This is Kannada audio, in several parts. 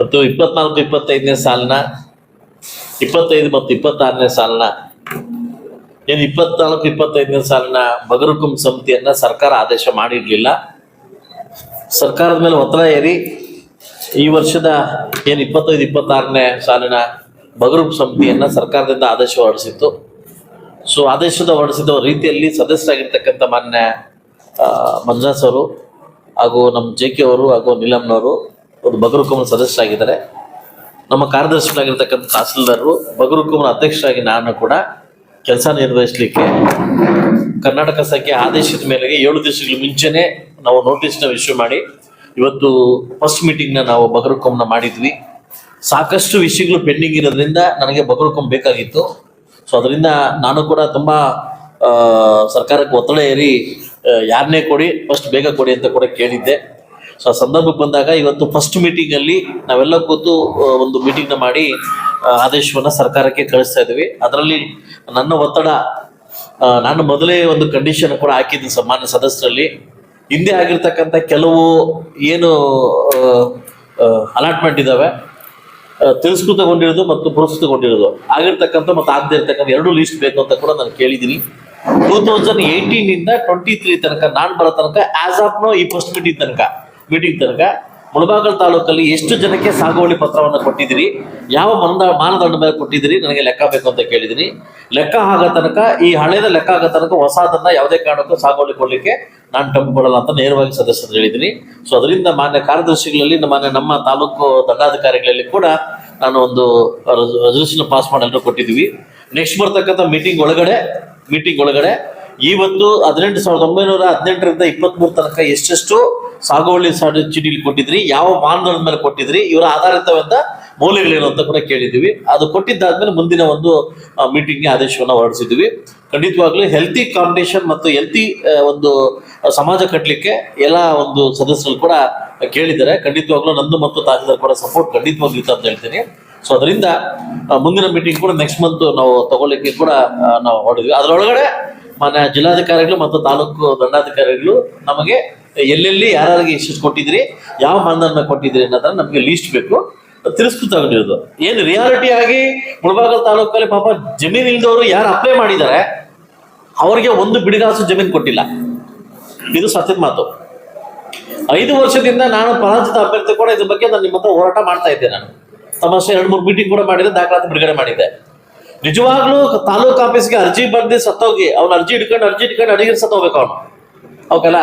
ಮತ್ತು ಇಪ್ಪತ್ನಾಲ್ಕು, ಇಪ್ಪತ್ತೈದನೇ ಸಾಲಿನ, ಇಪ್ಪತ್ತೈದು ಮತ್ತು ಇಪ್ಪತ್ತಾರನೇ ಸಾಲಿನ ಏನು ಇಪ್ಪತ್ನಾಲ್ಕು, ಇಪ್ಪತ್ತೈದನೇ ಸಾಲಿನ ಬಗರುಕುಂ ಸಮಿತಿಯನ್ನ ಸರ್ಕಾರ ಆದೇಶ ಮಾಡಿರ್ಲಿಲ್ಲ. ಸರ್ಕಾರದ ಮೇಲೆ ಒತ್ತಡ ಏರಿ ಈ ವರ್ಷದ ಏನು ಇಪ್ಪತ್ತೈದು, ಇಪ್ಪತ್ತಾರನೇ ಸಾಲಿನ ಬಗರುಕುಂ ಸಮಿತಿಯನ್ನ ಸರ್ಕಾರದಿಂದ ಆದೇಶ ಹೊರಡಿಸಿತ್ತು. ಸೊ, ಆದೇಶದ ಹೊರಡಿಸಿದ ರೀತಿಯಲ್ಲಿ ಸದಸ್ಯರಾಗಿರ್ತಕ್ಕಂಥ ಮಾನ್ಯ ಮಂಜಾಸ್ ಅವರು ಹಾಗೂ ನಮ್ಮ ಜೆ ಕೆ ಅವರು ಹಾಗೂ ನೀಲಮ್ನವರು ಒಂದು ಸದಸ್ಯ ಸದಸ್ಯರಾಗಿದ್ದಾರೆ ನಮ್ಮ ಕಾರ್ಯದರ್ಶಿಗಳಾಗಿರ್ತಕ್ಕಂಥ ತಹಸೀಲ್ದಾರರು ಬಗರುಕುಂನ ಅಧ್ಯಕ್ಷರಾಗಿ ನಾನು ಕೂಡ ಕೆಲಸ ನಿರ್ವಹಿಸಲಿಕ್ಕೆ ಕರ್ನಾಟಕ ಸಂಖ್ಯೆ ಆದೇಶದ ಮೇರೆಗೆ ಏಳು ದಿವಸಗಳ ಮುಂಚೆನೆ ನಾವು ನೋಟಿಸ್ನ ಇಶ್ಯೂ ಮಾಡಿ, ಇವತ್ತು ಫಸ್ಟ್ ಮೀಟಿಂಗ್ನ ನಾವು ಬಗರುಕುಂನ ಮಾಡಿದ್ವಿ. ಸಾಕಷ್ಟು ವಿಷಯಗಳು ಪೆಂಡಿಂಗ್ ಇರೋದ್ರಿಂದ ನನಗೆ ಬಗರುಕುಂ ಬೇಕಾಗಿತ್ತು. ಸೊ ಅದರಿಂದ ನಾನು ಕೂಡ ತುಂಬಾ ಸರ್ಕಾರಕ್ಕೆ ಒತ್ತಡ ಏರಿ ಯಾರನ್ನೇ ಕೊಡಿ ಫಸ್ಟ್ ಬೇಗ ಕೊಡಿ ಅಂತ ಕೂಡ ಕೇಳಿದ್ದೆ. ಸೊ ಆ ಸಂದರ್ಭಕ್ಕೆ ಬಂದಾಗ ಇವತ್ತು ಫಸ್ಟ್ ಮೀಟಿಂಗ್ ಅಲ್ಲಿ ನಾವೆಲ್ಲ ಕೂತು ಒಂದು ಮೀಟಿಂಗ್ನ ಮಾಡಿ ಆದೇಶವನ್ನ ಸರ್ಕಾರಕ್ಕೆ ಕಳಿಸ್ತಾ ಇದ್ವಿ. ಅದರಲ್ಲಿ ನನ್ನ ಒತ್ತಡ ನಾನು ಮೊದಲೇ ಒಂದು ಕಂಡೀಷನ್ ಕೂಡ ಹಾಕಿದ್ದೆ ಸಮಾನ ಸದಸ್ಯರಲ್ಲಿ. ಹಿಂದೆ ಆಗಿರ್ತಕ್ಕಂಥ ಕೆಲವು ಏನು ಅಲಾಟ್ಮೆಂಟ್ ಇದಾವೆ ಆ, ತಿರಸ್ಕೃತಗೊಂಡಿರೋದು ಮತ್ತು ಪುರಸ್ಕೃತಗೊಂಡಿರೋದು ಆಗಿರ್ತಕ್ಕಂಥ ಮತ್ತು ಆಗದೆ ಇರ್ತಕ್ಕಂಥ ಎರಡು ಲಿಸ್ಟ್ ಬೇಕು ಅಂತ ಕೂಡ ನಾನು ಕೇಳಿದ್ದೀನಿ. ಟೂ ತೌಸಂಡ್ ಏಯ್ಟೀನ್ ಇಂದ ಟ್ವೆಂಟಿ ತ್ರೀ ತನಕ ನಾನು ಬರೋ ತನಕ ಆಸ್ ಆಫ್ ನೋ ಈ ಫಸ್ಟ್ ಮೀಟಿಂಗ್ ತನಕ. ಮೀಟಿಂಗ್ ತನಕ ಮುಳಬಾಗಲ್ ತಾಲೂಕಲ್ಲಿ ಎಷ್ಟು ಜನಕ್ಕೆ ಸಾಗುವಳಿ ಪತ್ರವನ್ನು ಕೊಟ್ಟಿದ್ದೀರಿ? ಯಾವ ಮಾನದ, ಮಾನದಂಡ ಮೇಲೆ ಕೊಟ್ಟಿದ್ದೀರಿ? ನನಗೆ ಲೆಕ್ಕ ಬೇಕು ಅಂತ ಕೇಳಿದ್ದೀನಿ. ಲೆಕ್ಕ ಆಗೋ ತನಕ, ಈ ಹಳೇದ ಲೆಕ್ಕ ಆಗೋ ತನಕ ಹೊಸದನ್ನ ಯಾವುದೇ ಕಾರಣಕ್ಕೂ ಸಾಗುವಳಿ ಕೊಡಲಿಕ್ಕೆ ನಾನು ಟಂಪು ಕೊಡಲ್ಲ ಅಂತ ನೇರವಾಗಿ ಸದಸ್ಯರು ಹೇಳಿದ್ದೀನಿ. ಸೊ ಅದರಿಂದ ಮಾನ್ಯ ಕಾರ್ಯದರ್ಶಿಗಳಲ್ಲಿ, ಮಾನ್ಯ ನಮ್ಮ ತಾಲೂಕು ದಂಡಾಧಿಕಾರಿಗಳಲ್ಲಿ ಕೂಡ ನಾನು ಒಂದು ರೆಸಲ್ಯೂಷನ್ ಪಾಸ್ ಮಾಡಲು ಕೊಟ್ಟಿದ್ದೀವಿ. ನೆಕ್ಸ್ಟ್ ಬರ್ತಕ್ಕಂಥ ಮೀಟಿಂಗ್ ಒಳಗಡೆ ಮೀಟಿಂಗ್ ಒಳಗಡೆ ಇವತ್ತು ಹದಿನೆಂಟು ಸಾವಿರದ ಒಂಬೈನೂರ ಹದಿನೆಂಟರಿಂದ ಇಪ್ಪತ್ಮೂರು ತನಕ ಎಷ್ಟೆಷ್ಟು ಸಾಗುವಳಿ ಚೀಟಿಲಿ ಕೊಟ್ಟಿದ್ರಿ, ಯಾವ ಮಾನದಂಡದ ಮೇಲೆ ಕೊಟ್ಟಿದ್ರಿ, ಇವರ ಆಧಾರಿತವಾದ ಮೌಲ್ಯಗಳೇನು ಅಂತ ಕೂಡ ಕೇಳಿದ್ದೀವಿ. ಅದು ಕೊಟ್ಟಿದ್ದಾದ್ಮೇಲೆ ಮುಂದಿನ ಒಂದು ಮೀಟಿಂಗ್ಗೆ ಆದೇಶವನ್ನು ಹೊರಡಿಸಿದ್ವಿ ಖಂಡಿತವಾಗ್ಲೂ ಹೆಲ್ತಿ ಕಾಂಪಿಟೇಷನ್ ಮತ್ತು ಹೆಲ್ತಿ ಒಂದು ಸಮಾಜ ಕಟ್ಟಲಿಕ್ಕೆ ಎಲ್ಲ ಒಂದು ಸದಸ್ಯರು ಕೂಡ ಕೇಳಿದ್ದಾರೆ. ಖಂಡಿತವಾಗ್ಲೂ ನಂದು ಮತ್ತು ತಹಸೀಲ್ದಾರ್ ಕೂಡ ಸಪೋರ್ಟ್ ಖಂಡಿತವಾಗ್ಲೂ ಅಂತ ಹೇಳ್ತೀನಿ. ಸೊ ಅದರಿಂದ ಮುಂದಿನ ಮೀಟಿಂಗ್ ಕೂಡ ನೆಕ್ಸ್ಟ್ ಮಂತ್ ನಾವು ತಗೊಳ್ಳಿಕ್ಕೆ ಕೂಡ ನಾವು ಹೊರಡಿದ್ವಿ ಅದರೊಳಗಡೆ ಮಾನ್ಯ ಜಿಲ್ಲಾಧಿಕಾರಿಗಳು ಮತ್ತು ತಾಲೂಕು ದಂಡಾಧಿಕಾರಿಗಳು ನಮಗೆ ಎಲ್ಲೆಲ್ಲಿ ಯಾರಿಗೆ ಇಶ್ಯೂಸ್ ಕೊಟ್ಟಿದ್ರಿ, ಯಾವ ಮಾನದಂಡ ಕೊಟ್ಟಿದ್ರಿ ಅನ್ನೋದನ್ನ ನಮಗೆ ಲೀಸ್ಟ್ ಬೇಕು. ತಿರಸ್ಕೃತಗೊಂಡಿರೋದು ಏನು ರಿಯಾಲಿಟಿ ಆಗಿ ಮುಳಬಾಗ ತಾಲೂಕಲ್ಲಿ ಪಾಪ ಜಮೀನು ಇಲ್ದವರು ಯಾರು ಅಪ್ಲೈ ಮಾಡಿದ್ದಾರೆ ಅವರಿಗೆ ಒಂದು ಬಿಡಿಗಾಸು ಜಮೀನು ಕೊಟ್ಟಿಲ್ಲ. ಇದು ಸತ್ಯದ ಮಾತು. ಐದು ವರ್ಷದಿಂದ ನಾನು ಪರಾಜಿತ ಅಭ್ಯರ್ಥಿ ಕೂಡ ಇದ್ರ ಬಗ್ಗೆ ನಾನು ನಿಮ್ಮ ಹತ್ರ ಹೋರಾಟ ಮಾಡ್ತಾ ಇದ್ದೆ ನಾನು. ತಮಾಷೆ ಎರಡು, ಮೂರು ಮೀಟಿಂಗ್ ಕೂಡ ಮಾಡಿದೆ, ದಾಖಲಾತಿ ಬಿಡುಗಡೆ ಮಾಡಿದ್ದೆ ನಿಜವಾಗ್ಲೂ ತಾಲೂಕ್ ಆಫೀಸ್ಗೆ ಅರ್ಜಿ ಬರ್ದಿ ಸತ್ತೋಗಿ, ಅವ್ನ ಅರ್ಜಿ ಇಟ್ಕೊಂಡು ಅರ್ಜಿ ಇಟ್ಕೊಂಡು ಅಡಿಗೆ ಸತ್ತೋಗ್ಬೇಕು ಅವನು. ಅವಕಲ್ಲ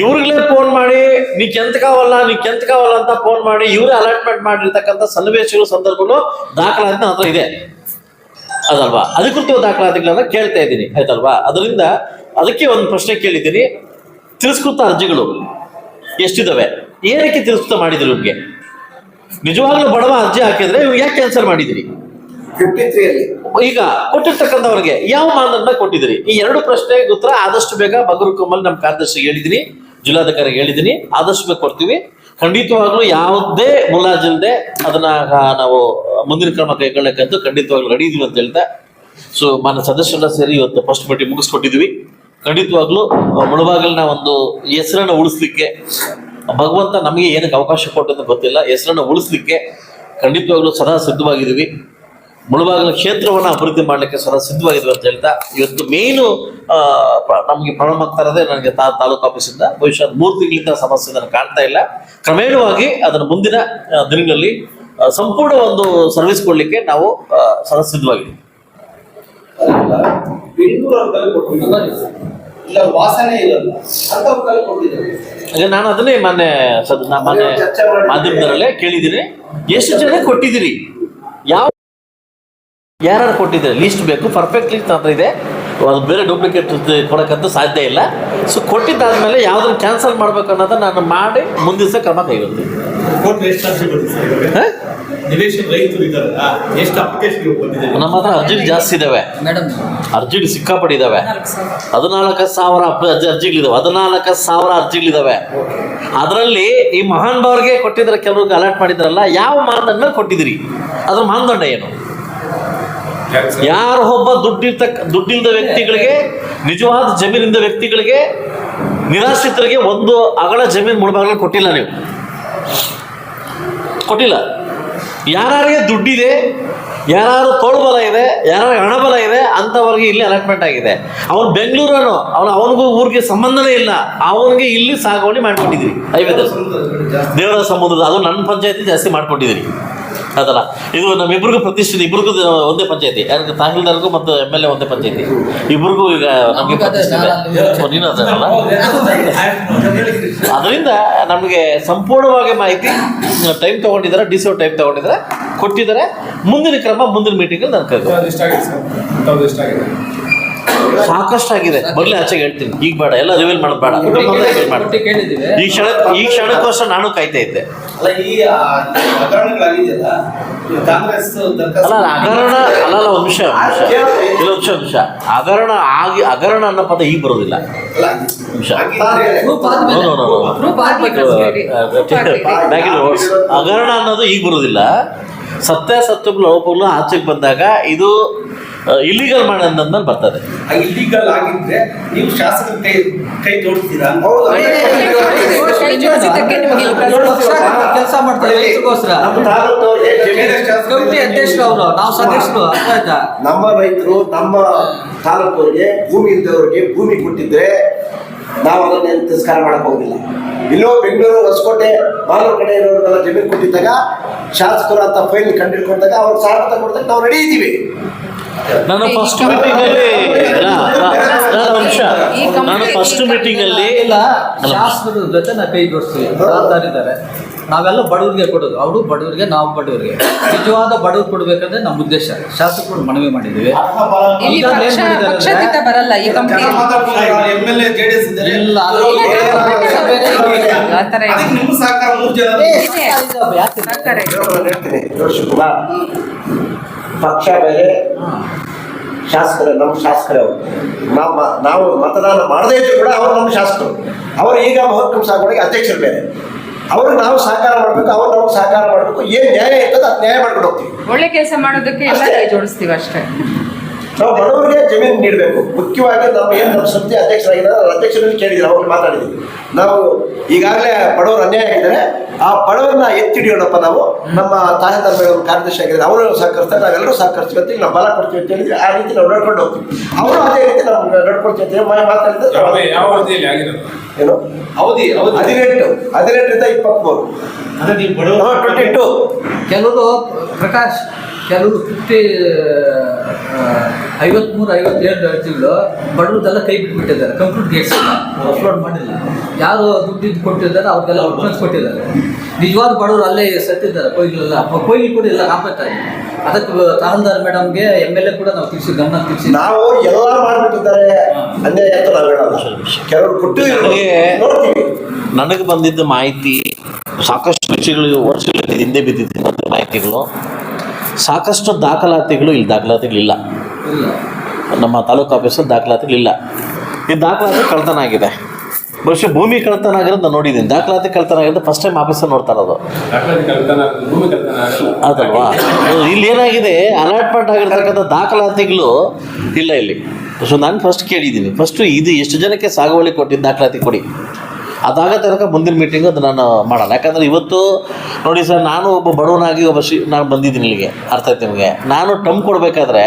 ಇವ್ರಿಗ್ಲೇ ಫೋನ್ ಮಾಡಿ, ನೀ ಕೆಂತಕಾವಲ್ಲ ನೀ ಕೆಂತಕಾವಲ್ಲ ಅಂತ ಫೋನ್ ಮಾಡಿ, ಇವರೇ ಅಲಾಟ್ಮೆಂಟ್ ಮಾಡಿರ್ತಕ್ಕಂಥ ಸನ್ನಿವೇಶಗಳು, ಸಂದರ್ಭಗಳು ದಾಖಲಾತಿ ಹತ್ರ ಇದೆ. ಅದಲ್ವಾ? ಅಧಿಕೃತ ದಾಖಲಾತಿಗಳನ್ನ ಕೇಳ್ತಾ ಇದ್ದೀನಿ, ಆಯ್ತಲ್ವಾ? ಅದರಿಂದ ಅದಕ್ಕೆ ಒಂದು ಪ್ರಶ್ನೆ ಕೇಳಿದ್ದೀನಿ. ತಿರಸ್ಕೃತ ಅರ್ಜಿಗಳು ಎಷ್ಟಿದಾವೆ? ಏನಕ್ಕೆ ತಿರಸ್ಕೃತ ಮಾಡಿದ್ರು ಇವ್ರಿಗೆ ನಿಜವಾಗ್ಲೂ ಬಡವ ಅರ್ಜಿ ಹಾಕಿದ್ರೆ ಇವ್ಗೆ ಯಾಕೆ ಕ್ಯಾನ್ಸಲ್ ಮಾಡಿದಿರಿ? ಈಗ ಕೊಟ್ಟಿರ್ತಕ್ಕಂಥವ್ರಿಗೆ ಯಾವ ಮಾನದಂಡ ಕೊಟ್ಟಿದ್ದೀರಿ? ಈ ಎರಡು ಪ್ರಶ್ನೆಗೆ ಉತ್ತರ ಆದಷ್ಟು ಬೇಗ ಬಗರು ಕಮಲ್ ನಮ್ಮ ಕಾರ್ಯದರ್ಶಿಗೆ ಹೇಳಿದ್ದೀನಿ, ಜಿಲ್ಲಾಧಿಕಾರಿಗೆ ಹೇಳಿದ್ದೀನಿ, ಆದಷ್ಟು ಬೇಗ ಕೊಡ್ತೀವಿ. ಖಂಡಿತವಾಗ್ಲೂ ಯಾವುದೇ ಮುಲಾಜಿಲ್ಲದೆ ಅದನ್ನ ನಾವು ಮುಂದಿನ ಕ್ರಮ ಕೈಗೊಳ್ಳಕ್ಕಂತೂ ಖಂಡಿತವಾಗ್ಲೂ ರೆಡಿ ಇದೀವಿ ಅಂತ ಹೇಳ್ತಾ ಸೊ ಮಾನ್ಯ ಸದಸ್ಯರೆಲ್ಲ ಸೇರಿ ಇವತ್ತು ಫಸ್ಟ್ ಪಟ್ಟಿ ಮುಗಿಸ್ಕೊಟ್ಟಿದ್ವಿ ಖಂಡಿತವಾಗ್ಲೂ ಮುಳಬಾಗಿಲಿನ ಒಂದು ಹೆಸರನ್ನು ಉಳಿಸ್ಲಿಕ್ಕೆ, ಭಗವಂತ ನಮಗೆ ಏನಕ್ಕೆ ಅವಕಾಶ ಕೊಟ್ಟಂತ ಗೊತ್ತಿಲ್ಲ, ಹೆಸರನ್ನು ಉಳಿಸ್ಲಿಕ್ಕೆ ಖಂಡಿತವಾಗ್ಲೂ ಸದಾ ಸಿದ್ಧವಾಗಿದ್ದೀವಿ. ಮುಳಬಾಗಿಲ ಕ್ಷೇತ್ರವನ್ನು ಅಭಿವೃದ್ಧಿ ಮಾಡಲಿಕ್ಕೆ ಸದಾ ಸಿದ್ಧವಾಗಿದ್ವಿ ಅಂತ ಹೇಳ್ತಾ, ಇವತ್ತು ಮೇನು ನಮಗೆ ಪ್ರಾರಂಭ ಆಗ್ತಾ ಇರೋದೇ ನನಗೆ ತಾ, ತಾಲೂಕು ಆಫೀಸಿಂದ. ಬಹುಶಃ ಮೂರು ತಿಂಗಳಿಂದ ಸಮಸ್ಯೆ ನನಗೆ ಕಾಣ್ತಾ ಇಲ್ಲ. ಕ್ರಮೇಣವಾಗಿ ಅದನ್ನು ಮುಂದಿನ ದಿನಗಳಲ್ಲಿ ಸಂಪೂರ್ಣ ಒಂದು ಸರ್ವಿಸ್ ಕೊಡಲಿಕ್ಕೆ ನಾವು ಸದಾ ಸಿದ್ಧವಾಗಿದ್ದೀವಿ. ನಾನು ಅದನ್ನೇ ಮೊನ್ನೆ ಮೊನ್ನೆ ಮಾಧ್ಯಮದಲ್ಲೇ ಕೇಳಿದ್ದೀನಿ. ಎಷ್ಟು ಜನ ಕೊಟ್ಟಿದ್ದೀರಿ? ಯಾವ ಯಾರು ಕೊಟ್ಟಿದ್ದಾರೆ? ಲೀಸ್ಟ್ ಬೇಕು. ಪರ್ಫೆಕ್ಟ್ ಲೀಸ್ಟ್ ಹತ್ರ ಇದೆ. ಅದು ಬೇರೆ ಡೂಪ್ಲಿಕೇಟ್ ಕೊಡೋಕ್ಕಂತೂ ಸಾಧ್ಯ ಇಲ್ಲ. ಸೊ ಕೊಟ್ಟಿದ್ದಾದ್ಮೇಲೆ ಯಾವುದನ್ನು ಕ್ಯಾನ್ಸಲ್ ಮಾಡ್ಬೇಕು ಅನ್ನೋದನ್ನ ನಾನು ಮಾಡಿ ಮುಂದಿನ ದಿವಸ ಕ್ರಮ ಕೈಗೊಳ್ತೀನಿ. ನಮ್ಮ ಹತ್ರ ಅರ್ಜಿಗಳು ಜಾಸ್ತಿ ಇದಾವೆ. ಮೇಡಮ್ ಅರ್ಜಿಗಳು ಸಿಕ್ಕಾಪಟ್ಟಿದ್ದಾವೆ ಹದಿನಾಲ್ಕು ಸಾವಿರ. ಅರ್ಜಿಗಳಿದಾವೆ. ಹದಿನಾಲ್ಕು ಸಾವಿರ ಅರ್ಜಿಗಳಿದಾವೆ. ಅದರಲ್ಲಿ ಈ ಮಹಾನ್ ಭಾವ್ರಿಗೆ ಕೊಟ್ಟಿದ್ರೆ ಕೆಲವ್ರಿಗೆ ಅಲರ್ಟ್ ಮಾಡಿದ್ರಲ್ಲ ಯಾವ ಮಾನದಂಡ ಮೇಲೆ ಕೊಟ್ಟಿದ್ದೀರಿ? ಅದ್ರ ಮಾನದಂಡ ಏನು? ಯಾರು ಒಬ್ಬ ದುಡ್ಡಿರ್ತಕ್ಕ ದುಡ್ಡಿಲ್ಲದ ವ್ಯಕ್ತಿಗಳಿಗೆ, ನಿಜವಾದ ಜಮೀನಿಂದ ವ್ಯಕ್ತಿಗಳಿಗೆ, ನಿರಾಶ್ರಿತರಿಗೆ ಒಂದು ಅಗಳ ಜಮೀನು ಮುಳುಭಾಗಲು ಕೊಟ್ಟಿಲ್ಲ ನೀವು. ಕೊಟ್ಟಿಲ್ಲ. ಯಾರ್ಯಾರಿಗೆ ದುಡ್ಡಿದೆ ಯಾರು ತೋಳ್ಬಲ ಇದೆ ಯಾರು ಹಣಬಲ ಇದೆ ಅಂಥವ್ರಿಗೆ ಇಲ್ಲಿ ಅಲಾಟ್ಮೆಂಟ್ ಆಗಿದೆ. ಅವನು ಬೆಂಗಳೂರನು ಅವನು ಅವನಿಗೂ ಊರಿಗೆ ಸಂಬಂಧನೇ ಇಲ್ಲ. ಅವನಿಗೆ ಇಲ್ಲಿ ಸಾಗುವಳಿ ಮಾಡ್ಕೊಂಡಿದ್ರಿ ಐವತ್ತು. ದೇವರ ಸಮುದ್ರದ ಅದು ನನ್ನ ಪಂಚಾಯತಿ ಜಾಸ್ತಿ ಮಾಡ್ಕೊಂಡಿದ್ದೀನಿ ಅದಲ್ಲ. ಇದು ನಮ್ಮಿಬ್ರಿಗೂ ಪ್ರತಿಷ್ಠಿತ ಇಬ್ರಿಗೂ ಒಂದೇ ಪಂಚಾಯತಿ. ಯಾರಿಗೆ ತಹಸೀಲ್ದಾರ್ಗೂ ಮತ್ತು ಎಂ ಎಲ್ ಎ ಒಂದೇ ಪಂಚಾಯತಿ. ಇಬ್ರಿಗೂ ಈಗ ನಮಗೆ ಪ್ರತಿಷ್ಠಿತ. ನಾನು ನೀನು ಅದಲ್ಲ ಅದರಿಂದ ನಮಗೆ ಸಂಪೂರ್ಣವಾಗಿ ಮಾಹಿತಿ ಟೈಮ್ ತಗೊಂಡಿದ್ದಾರೆ ಡಿ ಸಿ ಟೈಮ್ ತಗೊಂಡಿದ್ದಾರೆ ಕೊಟ್ಟಿದ್ದಾರೆ. ಮುಂದಿನ ಕ್ರಮ ಮುಂದಿನ ಮೀಟಿಂಗಲ್ಲಿ ನಾನು ಕರೆದು ಸಾಕಷ್ಟು ಆಗಿದೆ ಮೊದಲೇ ಆಚೆಗೆ ಹೇಳ್ತೀನಿ. ಈಗ ಬೇಡ ಎಲ್ಲ ರಿವೀಲ್ ಮಾಡೋದು ಬೇಡ. ಈ ಕ್ಷಣ ಈ ಕ್ಷಣಕ್ಕೋಸ್ಕರ ನಾನು ಕಾಯ್ತಾ ಇದ್ದೆ. ಅಲ್ಲ ಈ ಹಗರಣಗಳಾಗಿದೆಯಲ್ಲ? ಕಾಂಗ್ರೆಸ್ ಅಲ್ಲ ಅಲ್ಲ, ಹಗರಣ ಅಲ್ಲಲ್ಲ ಅಲ್ಲ ಒಂದು ನಿಮಿಷ ಒಂದು ನಿಮಿಷ. ಹಗರಣ ಆಗಿ ಹಗರಣ ಅನ್ನೋ ಪದ ಈಗ ಬರೋದಿಲ್ಲ. ಅಲ್ಲ, ನಿಮಿಷ. ಹಗರಣ ಅನ್ನೋದು ಈಗ ಬರುವುದಿಲ್ಲ ಸತ್ಯಾಸತ್ಯಗಳು ಲೋಪಗಳು ಆಚೆಗೆ ಬಂದಾಗ ಇದು ಇಲ್ಲಿಗಲ್ ಮಾಡೋದ್ಮೇಲೆ ಬರ್ತದೆ ಇಲ್ಲಿಗಲ್ ಆಗಿದ್ರೆ ನೀವು ಶಾಸಕರ ಕೈ ಕೈ ಜೋಡಿಸ್ತೀರಾ ಕೆಲಸ ಮಾಡ್ತಾರೆ ಅಧ್ಯಕ್ಷರು ಅವರು ನಾವು ಸದಸ್ಯರು ಆಯ್ತಾ ನಮ್ಮ ರೈತರು ನಮ್ಮ ತಾಲೂಕವರಿಗೆ ಭೂಮಿ ಇದ್ದವರಿಗೆ ಭೂಮಿ ಕೊಟ್ಟಿದ್ರೆ ನಾವು ಅದನ್ನ ತಿರಸ್ಕಾರ ಮಾಡಕ್ ಹೋಗಿಲ್ಲ ಇಲ್ಲೋ ಬೆಂಗಳೂರು ಹೊಸಕೋಟೆ ಮಾಲೂರು ಕಡೆ ಇರೋರಿಗೆಲ್ಲ ಜಮೀನು ಕೊಟ್ಟಿದ್ದಾಗ ಶಾಸಕರು ಅಂತ ಫೈಲ್ ಕಂಡು ಹಿಡ್ಕೊಂಡಾಗ ಅವ್ರು ಸಾಲ ಕೊಡ್ದಾಗ ನಾವು ರೆಡಿ ಇದ್ದೀವಿ ನಾನು ಫಸ್ಟ್ ಮೀಟಿಂಗ್ ಅಲ್ಲಿ ನಾನು ಫಸ್ಟ್ ಮೀಟಿಂಗ್ ಅಲ್ಲಿ ಇಲ್ಲ. ಶಾಸಕರ ಜೊತೆ ನಾ ಕೈ ಜೋಡಿಸ್ತೀವಿ ಇದ್ದಾರೆ. ನಾವೆಲ್ಲ ಬಡವರಿಗೆ ಕೊಡೋದು. ಅವರು ಬಡವರಿಗೆ ನಾವು ಬಡವರಿಗೆ. ನಿಜವಾದ ಬಡವ್ರು ಕೊಡಬೇಕಂದ್ರೆ ನಮ್ಮ ಉದ್ದೇಶ. ಶಾಸಕರು ಮನವಿ ಮಾಡಿದ್ದೀವಿ ಇಲ್ಲಿ ಪಕ್ಷ ಬೇರೆ. ಅದಕ್ಕೆ ನಿಮ್ಮ ಶಾಸಕರು ನಮ್ಮ ಶಾಸಕರೇ ಅವರು. ನಾವು ನಾವು ಮತದಾನ ಮಾಡದೇ ಇದ್ರು ಕೂಡ ಅವರು ನಮ್ಮ ಶಾಸಕರು. ಅವರು ಈಗ ಮಹತ್ವ ಸಾಗುವಳಿಗೆ ಅಧ್ಯಕ್ಷರು ಬೇರೆ. ಅವ್ರಿಗೆ ನಾವು ಸಹಕಾರ ಮಾಡಬೇಕು ಅವ್ರು ನಮ್ಗೆ ಸಹಕಾರ ಮಾಡಬೇಕು. ಏನು ನ್ಯಾಯ ಇರ್ತದೆ ಅದು ನ್ಯಾಯ ಮಾಡ್ಕೊಂಡು ಹೋಗ್ತೀವಿ. ಒಳ್ಳೆ ಕೆಲಸ ಮಾಡೋದಕ್ಕೆ ಎಲ್ಲ ಜೋಡಿಸ್ತೀವಿ ಅಷ್ಟೇ. ನಾವು ಬಡವರಿಗೆ ಜಮೀನು ನೀಡಬೇಕು. ಮುಖ್ಯವಾಗಿ ನಾವು ಏನು ನಮ್ಮ ಸಂಸ್ಥೆ ಅಧ್ಯಕ್ಷರಾಗಿದ್ದಾರೆ ಅವ್ರ ಅಧ್ಯಕ್ಷರಲ್ಲಿ ಕೇಳಿದ್ರು ಅವ್ರು ಮಾತಾಡಿದ್ವಿ ನಾವು ಈಗಾಗಲೇ ಬಡವರು ಅನ್ಯಾಯ ಆಗಿದ್ದಾರೆ. ಆ ಬಡವರನ್ನ ಎತ್ತಿಡಿಯೋಣಪ್ಪ ನಾವು. ನಮ್ಮ ತಾಯಿ ಮೇಡಮ್ ಕಾರ್ಯದರ್ಶಿ ಆಗಿದ್ದಾರೆ. ಅವರು ಸಹಕರಿಸ್ತಾರೆ ನಾವೆಲ್ಲರೂ ಸಹಕರಿಸ್ತೀವಿ ಅಂತ ನಾವು ಬಲ ಕೊಡ್ತೀವಿ ಅಂತ ಹೇಳಿದ್ರೆ ಆ ರೀತಿ ನಾವು ನಡ್ಕೊಂಡು ಹೋಗ್ತೀವಿ. ಅವರು ಅದೇ ರೀತಿ ನಾವು ನಡ್ಕೊಳ್ತೀವಿ ಅಂತ ಮಾತಾಡಿದ್ರೆ ಏನು? ಅವಧಿ ಹದಿನೆಂಟು. ಹದಿನೆಂಟರಿಂದ ಇಪ್ಪತ್ತ್ಮೂರು ಅಂದ್ರೆ ನೀವು ಬಡವರು ಟ್ವೆಂಟಿ ಟು ಕೆಲವರು ಪ್ರಕಾಶ್ ಕೆಲವರು ಫಿಫ್ಟಿ ಐವತ್ಮೂರು ಐವತ್ತೇಳು ಅರ್ಜಿಗಳು ಬಡವ್ರದ್ದೆಲ್ಲ ಕೈ ಬಿಟ್ಬಿಟ್ಟಿದ್ದಾರೆ ಕಂಪ್ಯೂಟರ್ ಗೇಟ್ಸ್ ಅಪ್ಲೋಡ್ ಮಾಡಿಲ್ಲ. ಯಾರು ದುಡ್ಡಿದ್ದು ಕೊಟ್ಟಿದ್ದಾರೆ ಅವ್ರಿಗೆಲ್ಲ ಅಡ್ವಾನ್ಸ್ ಕೊಟ್ಟಿದ್ದಾರೆ. ನಿಜವಾದ ಬಡವರು ಅಲ್ಲೇ ಸತ್ತಿದ್ದಾರೆ ಕೊಯ್ಲಿಲ್ಲ ಕೊಯ್ಲಿ ಕೂಡ ಇಲ್ಲ ಆಗಿ ಅದಕ್ಕೆ ತಹಲ್ದಾರ್ ಮೇಡಮ್ಗೆ ಎಂ ಎಲ್ ಎ ಕೂಡ ನಾವು ತಿಳಿಸಿ ಗಮನ ತಿಳಿಸಿ. ನಾವು ಎಲ್ಲ ಮಾಡಿಬಿಟ್ಟಿದ್ದಾರೆ. ಅನ್ಯಾಯ ಅಂತ ನಾವು ಹೇಳಲ್ಲ ಕೆಲವರು ಕೊಟ್ಟು ನನಗೆ ನನಗೆ ಬಂದಿದ್ದ ಮಾಹಿತಿ ಸಾಕಷ್ಟು ವಿಷಯಗಳು ವರ್ಷಗಳ ಹಿಂದೆ ಬಿದ್ದಿದ್ದ ಮಾಹಿತಿಗಳು. ಸಾಕಷ್ಟು ದಾಖಲಾತಿಗಳು ಇಲ್ಲಿ ದಾಖಲಾತಿಗಳಿಲ್ಲ. ನಮ್ಮ ತಾಲೂಕು ಆಫೀಸಲ್ಲಿ ದಾಖಲಾತಿಗಳಿಲ್ಲ. ಈ ದಾಖಲಾತಿ ಕಳ್ತನ ಆಗಿದೆ ಬಹುಶಃ ಭೂಮಿ ಕಳ್ತನ ಆಗಿರೋದು ನಾನು ನೋಡಿದ್ದೀನಿ. ದಾಖಲಾತಿ ಕಳ್ತನ ಆಗಿರೋದು ಫಸ್ಟ್ ಟೈಮ್ ಆಫೀಸಲ್ಲಿ ನೋಡ್ತಾ ಇರೋದು ದಾಖಲಾತಿ ಕಳ್ತನ ಭೂಮಿ ಕಳ್ತನ ಆಗಲ್ಲ ಅದಲ್ವಾ? ಇಲ್ಲಿ ಏನಾಗಿದೆ? ಅಲಾಟ್ಮೆಂಟ್ ಆಗಿರ್ತಕ್ಕಂಥ ದಾಖಲಾತಿಗಳು ಇಲ್ಲ ಇಲ್ಲಿ. ಸೊ ನಾನು ಫಸ್ಟ್ ಕೇಳಿದ್ದೀನಿ. ಫಸ್ಟು ಇದು ಎಷ್ಟು ಜನಕ್ಕೆ ಸಾಗುವಳಿ ಕೊಟ್ಟಿದ್ದು ದಾಖಲಾತಿ ಕೊಡಿ. ಅದಾಗ ತನಕ ಮುಂದಿನ ಮೀಟಿಂಗ್ ಅದು ನಾನು ಮಾಡಲ್ಲ. ಯಾಕಂದರೆ ಇವತ್ತು ನೋಡಿ ಸರ್, ನಾನು ಒಬ್ಬ ಬಡವನಾಗಿ ಒಬ್ಬ ಶಿ ನಾನು ಬಂದಿದ್ದೀನಿ ಇಲ್ಲಿಗೆ. ಅರ್ಥ ಆಯ್ತು ನಿಮಗೆ? ನಾನು ಟಮ್ ಕೊಡಬೇಕಾದ್ರೆ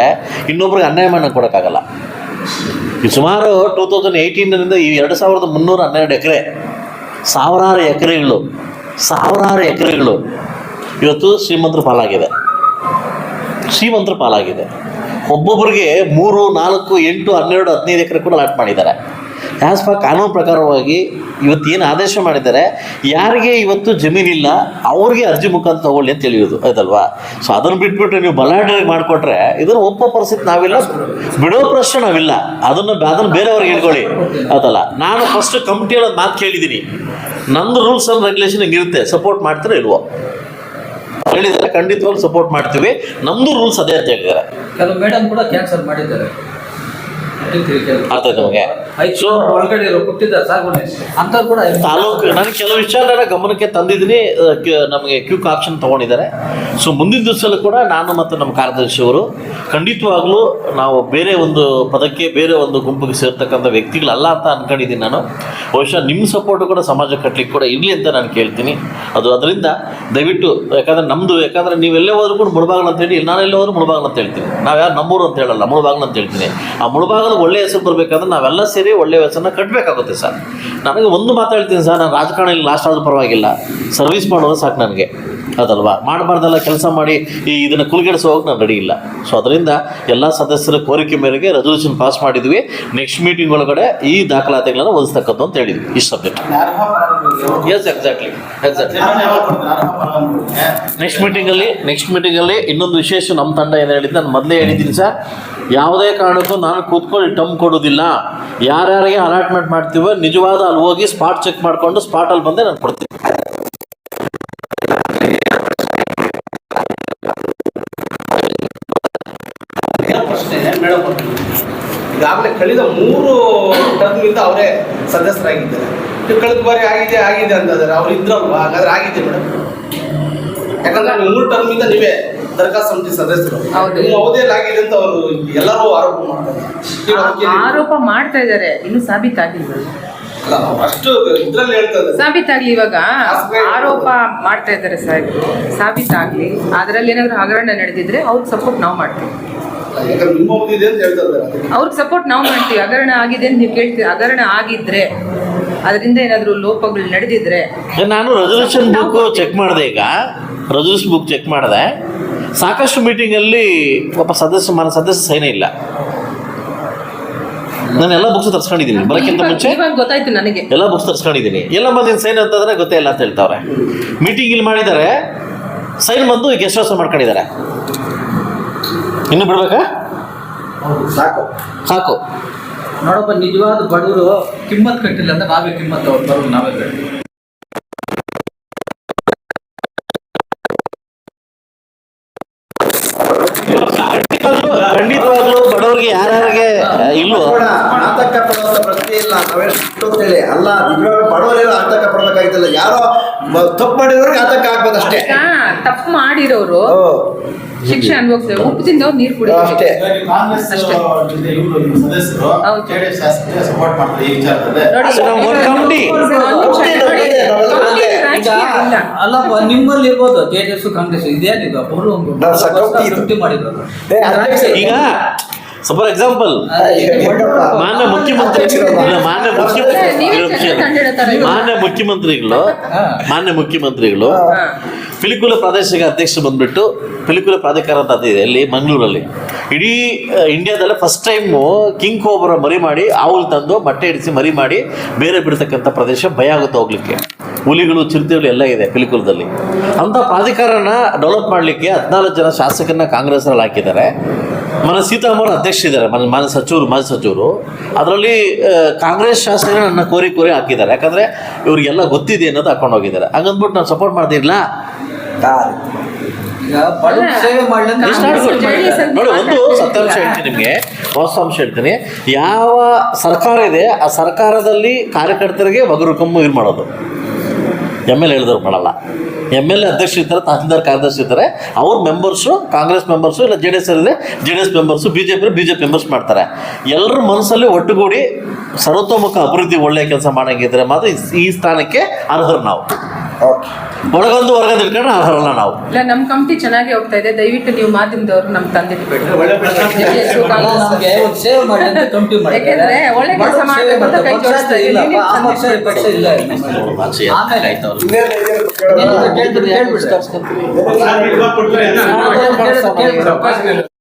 ಇನ್ನೊಬ್ರಿಗೆ ಅನ್ಯಾಯ ಮಾಡಕ್ಕೆ ಕೊಡೋಕ್ಕಾಗಲ್ಲ. ಈ ಸುಮಾರು ಟೂ ತೌಸಂಡ್ ಏಯ್ಟೀನಿಂದ ಈ ಎರಡು ಸಾವಿರದ ಮುನ್ನೂರ ಹನ್ನೆರಡು ಎಕರೆ, ಸಾವಿರಾರು ಎಕರೆಗಳು ಸಾವಿರಾರು ಎಕರೆಗಳು ಇವತ್ತು ಶ್ರೀಮಂತರ ಪಾಲಾಗಿದೆ. ಶ್ರೀಮಂತರ ಪಾಲಾಗಿದೆ. ಒಬ್ಬೊಬ್ಬರಿಗೆ ಮೂರು, ನಾಲ್ಕು, ಎಂಟು, ಹನ್ನೆರಡು, ಹದಿನೈದು ಎಕರೆ ಕೂಡ ಲಾಟ್ ಮಾಡಿದ್ದಾರೆ. ಆ್ಯಸ್ ಪರ್ ಕಾನೂನು ಪ್ರಕಾರವಾಗಿ ಇವತ್ತು ಏನು ಆದೇಶ ಮಾಡಿದ್ದಾರೆ, ಯಾರಿಗೆ ಇವತ್ತು ಜಮೀನಿಲ್ಲ ಅವ್ರಿಗೆ ಅರ್ಜಿ ಮುಖಾಂತರ ತೊಗೊಳ್ಳಿ ಅಂತ ಹೇಳಿರೋದು ಆಯ್ತಲ್ವಾ? ಸೊ ಅದನ್ನು ಬಿಟ್ಬಿಟ್ಟು ನೀವು ಬಲಾಢ್ಯ ಮಾಡಿಕೊಟ್ರೆ ಇದನ್ನು ಒಪ್ಪೋ ಪರಿಸ್ಥಿತಿ ನಾವಿಲ್ಲ, ಬಿಡೋ ಪ್ರಶ್ನೆ ನಾವಿಲ್ಲ. ಅದನ್ನು ಅದನ್ನು ಬೇರೆಯವ್ರಿಗೆ ಹೇಳ್ಕೊಳ್ಳಿ. ಆಯ್ತಲ್ಲ? ನಾನು ಫಸ್ಟ್ ಕಮಿಟಿ ಹೇಳೋದು ಮಾತು ಕೇಳಿದ್ದೀನಿ. ನಂದು ರೂಲ್ಸ್ ಆ್ಯಂಡ್ ರೆಗ್ಯುಲೇಷನ್ ಹಿಂಗಿರುತ್ತೆ ಸಪೋರ್ಟ್ ಮಾಡ್ತಾರೆ ಇಲ್ವೋ? ಹೇಳಿದ್ದಾರೆ ಖಂಡಿತವಾಗಿ ಸಪೋರ್ಟ್ ಮಾಡ್ತೀವಿ. ನಮ್ಮದು ರೂಲ್ಸ್ ಅದೇ ಅಂತ ಹೇಳಿದ್ದಾರೆ. ಕೆಲವು ಮೇಡಮ್ ಕೂಡ ಕ್ಯಾನ್ಸಲ್ ಮಾಡಿದ್ದಾರೆ. ಅರ್ಥ ಆಯ್ತು ನಿಮಗೆ. ಸೊ ಒಳಗಡೆ ಅಂತ ಕೂಡ ತಾಲೂಕು ನಾನು ಕೆಲವು ವಿಚಾರನ ಗಮನಕ್ಕೆ ತಂದಿದ್ದೀನಿ. ನಮಗೆ ಕ್ಯೂಕ್ ಆಕ್ಷನ್ ತಗೊಂಡಿದ್ದಾರೆ. ಸೊ ಮುಂದಿನ ದಿವಸಲ್ಲೂ ಕೂಡ ನಾನು ಮತ್ತು ನಮ್ಮ ಕಾರ್ಯದರ್ಶಿಯವರು ಖಂಡಿತವಾಗ್ಲೂ ನಾವು ಬೇರೆ ಒಂದು ಪದಕ್ಕೆ ಬೇರೆ ಒಂದು ಗುಂಪಿಗೆ ಸೇರ್ತಕ್ಕಂಥ ವ್ಯಕ್ತಿಗಳಲ್ಲ ಅಂತ ಅನ್ಕೊಂಡಿದ್ದೀನಿ ನಾನು. ಬಹುಶಃ ನಿಮ್ಮ ಸಪೋರ್ಟ್ ಕೂಡ ಸಮಾಜ ಕಟ್ಟಲಿಕ್ಕೆ ಕೂಡ ಇರಲಿ ಅಂತ ನಾನು ಕೇಳ್ತೀನಿ. ಅದು ಅದರಿಂದ ದಯವಿಟ್ಟು ಯಾಕಂದ್ರೆ ನಮ್ಮದು ಯಾಕಂದ್ರೆ ನೀವೆಲ್ಲೇ ಹೋದ್ರೂ ಕೂಡ ಮುಳುಬಾಗಲ ಅಂತ ಹೇಳಿ ನಾನೆಲ್ಲೇ ಹೋದ್ರೂ ಮುಳುಬಾಗಲ ಅಂತ ಹೇಳ್ತೀನಿ. ನಾವು ಯಾರು ನಮ್ಮೂರು ಅಂತ ಹೇಳಲ್ಲ ಮುಳುಬಾಗಲ ಅಂತ ಹೇಳ್ತೀನಿ. ಆ ಮುಳುಬಾಗಲ ಒಳ್ಳೆ ಹೆಸರು ಬರಬೇಕಂದ್ರೆ ನಾವೆಲ್ಲ ಸೇರಿ ಒಳ್ಳೆಯ ಹೆಸರನ್ನ ಕಟ್ಟಬೇಕಾಗುತ್ತೆ ಸರ್. ನನಗೆ ಒಂದು ಮಾತು ಹೇಳ್ತೀನಿ ಸರ್, ನಾನು ರಾಜಕಾರಣದಲ್ಲಿ ಲಾಸ್ಟ್ ಆದರೂ ಪರವಾಗಿಲ್ಲ. ಸರ್ವಿಸ್ ಮಾಡೋದು ಸಾಕು ನನಗೆ. ಅದಲ್ವಾ? ಮಾಡಬಾರ್ದಲ್ಲ ಕೆಲಸ ಮಾಡಿ ಈ ಇದನ್ನು ಕುಲ್ಗೆಡಿಸೋ ಹೋಗಿ ನಾನು ರೆಡಿ ಇಲ್ಲ. ಸೊ ಅದರಿಂದ ಎಲ್ಲ ಸದಸ್ಯರ ಕೋರಿಕೆ ಮೇರೆಗೆ ರೆಸೊಲ್ಯೂಷನ್ ಪಾಸ್ ಮಾಡಿದ್ವಿ. ನೆಕ್ಸ್ಟ್ ಮೀಟಿಂಗ್ ಒಳಗಡೆ ಈ ದಾಖಲಾತಿಗಳನ್ನು ಒದಗಿಸ್ತಕ್ಕಂಥ ಅಂತ ಹೇಳಿದ್ವಿ. ಈ subject yes exactly exactly next ಮೀಟಿಂಗಲ್ಲಿ next ಮೀಟಿಂಗಲ್ಲಿ ಇನ್ನೊಂದು ವಿಶೇಷ ನಮ್ಮ ತಂಡ ಏನು ಹೇಳಿದ್ದೆ, ನಾನು ಮೊದಲೇ ಹೇಳಿದ್ದೀನಿ ಸರ್. ಯಾವುದೇ ಕಾರಣಕ್ಕೂ ನಾನು ಕೂತ್ಕೊಂಡು ಟಮ್ ಕೊಡೋದಿಲ್ಲ ಯಾರ್ಯಾರಿಗೆ ಅಲಾಟ್ಮೆಂಟ್ ಮಾಡ್ತೀವೋ, ನಿಜವಾದ ಅಲ್ಲಿ ಹೋಗಿ ಸ್ಪಾಟ್ ಚೆಕ್ ಮಾಡಿಕೊಂಡು ಸ್ಪಾಟಲ್ಲಿ ಬಂದೇ ನಾನು ಕೊಡ್ತೀನಿ. ಈಗಾಗಲೇ ಕಳೆದ ಮೂರು ಟರ್ಮಿಂದ ಅವರೇ ಸದಸ್ಯರಾಗಿದ್ದಾರೆ. ನೀವು ಕಳೆದ ಬಾರಿ ಆಗಿದೆ ಆಗಿದೆ ಅಂತಂದ್ರೆ ಅವ್ರು ಇದ್ರಲ್ವಾ? ಹಾಗಾದ್ರೆ ಆಗಿದೆ ಮೇಡಮ್ ಯಾಕಂದ್ರೆ ಮೂರು ಟರ್ಮಿಂದ ನೀವೇ ದರ್ಗಾ ಸಮಿತಿ ಸದಸ್ಯರು. ನಿಮ್ಮ ಅವಧಿಯಲ್ಲಿ ಆಗಿದೆ ಅಂತ ಅವರು ಎಲ್ಲರೂ ಆರೋಪ ಮಾಡ್ತಾರೆ. ಆರೋಪ ಮಾಡ್ತಾ ಇದ್ದಾರೆ. ಇನ್ನು ಸಾಬೀತಾಗಿಲ್ಲ ಅಲ್ಲ, ಅಷ್ಟು ಇದ್ರಲ್ಲಿ ಸಾಬೀತಾಗ್ಲಿ ಇವಾಗ? ಆರೋಪ ಮಾಡ್ತಾ ಇದ್ದಾರೆ ಸಾಹೇಬ್. ಸಾಬೀತಾಗ್ಲಿ ಅದರಲ್ಲಿ ಏನಾದ್ರು ಹಗರಣ ನಡೆದಿದ್ರೆ ಅವ್ರಿಗೆ ಸಪೋರ್ಟ್ ನಾವು ಮಾಡ್ತೀವಿ. ಯಾಕಂದ್ರೆ ನಿಮ್ಮ ಅವಧಿ ಇದೆ ಅಂತ ಹೇಳ್ತಾ ಇದ್ದಾರೆ. ಅವ್ರಿಗೆ ಸಪೋರ್ಟ್ ನಾವು ಮಾಡ್ತೀವಿ. ಹಗರಣ ಆಗಿದೆ ಅಂತ ನೀವು ಕೇಳ್ತೀವಿ ಹಗರಣ ಆಗಿದ್ರೆ ಅದರಿಂದ ಏನಾದರೂ ಲೋಪಗಳು ನಡೆದಿದ್ರೆ ನಾನು ರೆಸಲ್ಯೂಷನ್ ಬುಕ್ ಚೆಕ್ ಮಾಡಿದೆ ಈಗ. ರೆಸಲ್ಯೂಷನ್ ಬುಕ್ ಚೆಕ್ ಮಾಡಿದೆ. ಸಾಕಷ್ಟು ಮೀಟಿಂಗಲ್ಲಿ ಒಬ್ಬ ಸದಸ್ಯ ಮನ ಸದಸ್ಯ ಸೈನೇ ಇಲ್ಲ. ನಾನು ಎಲ್ಲ ಬುಕ್ಸ್ ತರ್ಸ್ಕೊಂಡಿದ್ದೀನಿ. ಬರೋಕ್ಕಿಂತ ಮುಂಚೆ ಗೊತ್ತಾಯ್ತು ನನಗೆ. ಎಲ್ಲ ಬುಕ್ಸ್ ತರ್ಸ್ಕೊಂಡಿದ್ದೀನಿ. ಎಲ್ಲ ಮಂದಿನ ಸೈನ್ ಅಂತಂದ್ರೆ ಗೊತ್ತೇ ಇಲ್ಲ ಅಂತ ಹೇಳ್ತಾವ್ರೆ. ಮೀಟಿಂಗ್ ಇಲ್ಲಿ ಮಾಡಿದ್ದಾರೆ. ಸೈನ್ ಬಂದು ಗೆಸ್ಟ್ ಹೌಸ್ ಮಾಡ್ಕೊಂಡಿದ್ದಾರೆ. ಇನ್ನು ಬಿಡ್ಬೇಕಾ? ಸಾಕು. ಸಾಕು. ನೋಡಪ್ಪ ನಿಜವಾದ ಬಡವರು ಕಿಮ್ಮತ್ ಕಟ್ಟಿಲ್ಲ ಅಂದ್ರೆ ನಾವೇ ಕಿಮ್ಮತ್ ಅವ್ರು ಬರೋದು ನಾವೇ ಕಟ್ಟಿ ಖಂಡಿತವಾಗ್ಲೂ ಯಾರ್ಯಾರಿಗೆ ಇಲ್ವೋ? ಆತಂಕ ಪಡುವಂತ ಪ್ರಶ್ನೆ ಇಲ್ಲ. ನಾವೆಷ್ಟು ಅಂತೇಳಿ ಅಲ್ಲ ನಿಜವಾಗ್ಲೂ ಆತಂಕ ಪಡಬೇಕಾಗಿತ್ತಲ್ಲ. ಯಾರೋ ತಪ್ಪು ಮಾಡಿದವ್ರಿಗೆ ಆತಂಕ ಆಗ್ಬೋದಷ್ಟೇ ಅಷ್ಟೇ. ತಪ್ಪು ಮಾಡಿರೋರು ಶಿಕ್ಷೆ ಅನುಭವಿಸ್ತಾರೆ. ಉಪ್ಪು ತಿಂದವ್ರು ನೀರು ಅಷ್ಟೇ. ಕಾಂಗ್ರೆಸ್ ಅಷ್ಟೇ. ಜೆಡಿಎಸ್. ಅಲ್ಲಪ್ಪ ನಿಮ್ಮಲ್ಲಿ ಇರ್ಬೋದು. ಜೆ ಡಿ ಎಸ್ ಕಾಂಗ್ರೆಸ್ ಇದೇನಿದು ಅವರು ನಾವು ಸ- ಫಾರ್ ಎಕ್ಸಾಂಪಲ್ ಮಾನ್ಯ ಮುಖ್ಯಮಂತ್ರಿ ಮಾನ್ಯ ಮುಖ್ಯಮಂತ್ರಿ. ಮಾನ್ಯ ಮುಖ್ಯಮಂತ್ರಿಗಳು ಮಾನ್ಯ ಮುಖ್ಯಮಂತ್ರಿಗಳು. ಪಿಲಿಕುಲ ಪ್ರಾದೇಶಿಕ ಅಧ್ಯಕ್ಷ ಬಂದ್ಬಿಟ್ಟು ಪಿಲಿಕುಲ ಪ್ರಾಧಿಕಾರ ಅಂತ ಇದೆ ಅಲ್ಲಿ ಮಂಗಳೂರಲ್ಲಿ. ಇಡೀ ಇಂಡಿಯಾದಲ್ಲೇ ಫಸ್ಟ್ ಟೈಮು ಕಿಂಗ್ ಕೋಬ್ರ ಮರಿ ಮಾಡಿ ಆవులు ತಂದು ಮೊಟ್ಟೆ ಇಡಿಸಿ ಮರಿ ಮಾಡಿ ಬೇರೆ ಬಿಡ್ತಕ್ಕಂಥ ಪ್ರದೇಶ ಭಯ ಆಗುತ್ತೆ ಹೋಗ್ಲಿಕ್ಕೆ. ಹುಲಿಗಳು ಚಿರತೆಗಳು ಎಲ್ಲ ಇದೆ ಪಿಲಿಕುಲದಲ್ಲಿ ಅಂಥ ಪ್ರಾಧಿಕಾರನ ಡೆವಲಪ್ ಮಾಡಲಿಕ್ಕೆ ಹದಿನಾಲ್ಕು ಜನ ಶಾಸಕರನ್ನ ಕಾಂಗ್ರೆಸ್ನಲ್ಲಿ ಹಾಕಿದ್ದಾರೆ. ಮನ ಸೀತಾಮಾರ್ ಅಧ್ಯಕ್ಷ ಇದ್ದಾರೆ ಮನ ಮಾನ್ಯ ಸಚಿವರು ಮಾಜಿ ಸಚಿವರು ಅದರಲ್ಲಿ ಕಾಂಗ್ರೆಸ್ ಶಾಸಕರು ನನ್ನ ಕೋರಿ ಕೋರಿ ಹಾಕಿದ್ದಾರೆ. ಯಾಕಂದರೆ ಇವರಿಗೆಲ್ಲ ಗೊತ್ತಿದೆ ಅನ್ನೋದು ಹಾಕೊಂಡು ಹೋಗಿದ್ದಾರೆ. ಹಂಗಂದ್ಬಿಟ್ಟು ನಾನು ಸಪೋರ್ಟ್ ಅಂತ ನೋಡಿ ಒಂದು ಸತ್ಯಾಂಶ ಹೇಳ್ತೀನಿ ನಿಮಗೆ. ವಾಸ್ತವಾಂಶ ಹೇಳ್ತೀನಿ. ಯಾವ ಸರ್ಕಾರ ಇದೆ ಆ ಸರ್ಕಾರದಲ್ಲಿ ಕಾರ್ಯಕರ್ತರಿಗೆ ಒಗರು ಕಮ್ಮು ಇದು ಮಾಡೋದು. ಎಂ ಎಲ್ ಹೇಳಿದ್ರು ಮಾಡಲ್ಲ. ಎಂ ಎಲ್ ಎ ಅಧ್ಯಕ್ಷ ಇರ್ತಾರೆ, ತಹಸೀಲ್ದಾರ್ ಕಾರ್ಯದರ್ಶಿ ಇರ್ತಾರೆ. ಅವ್ರ ಮೆಂಬರ್ಸು ಕಾಂಗ್ರೆಸ್ ಮೆಂಬರ್ಸು ಇಲ್ಲ ಜೆ ಡಿ ಎಸ್ ಅಲ್ಲಿ J D S members B J P B J P members ಮಾಡ್ತಾರೆ. ಎಲ್ಲರ ಮನಸ್ಸಲ್ಲಿ ಒಟ್ಟುಗೂಡಿ ಸರ್ವತೋಮುಖ ಅಭಿವೃದ್ಧಿ ಒಳ್ಳೆಯ ಕೆಲಸ ಮಾಡಂಗಿದ್ರೆ ಮಾತ್ರ ಈ ಸ್ಥಾನಕ್ಕೆ ಅರ್ಹರು ನಾವು. ಓಕೆ ಒಳಗೊಂದು ಹೊರಗೊಂದು ಇಟ್ಕೊಂಡ್ರೆ ಅರ್ಹರಲ್ಲ ನಾವು. ಇಲ್ಲ ನಮ್ಮ ಕಮಿಟಿ ಚೆನ್ನಾಗಿ ಹೋಗ್ತಾ ಇದೆ. ದಯವಿಟ್ಟು ನೀವು ಮಾಧ್ಯಮದವರು ನಮ್ಮ ತಂದೆ ಯಾಕೆಂದ್ರೆ ಒಳ್ಳೆ ಕೆಲಸ ಕೈ ಜೋಡಿಸ್ತಾ.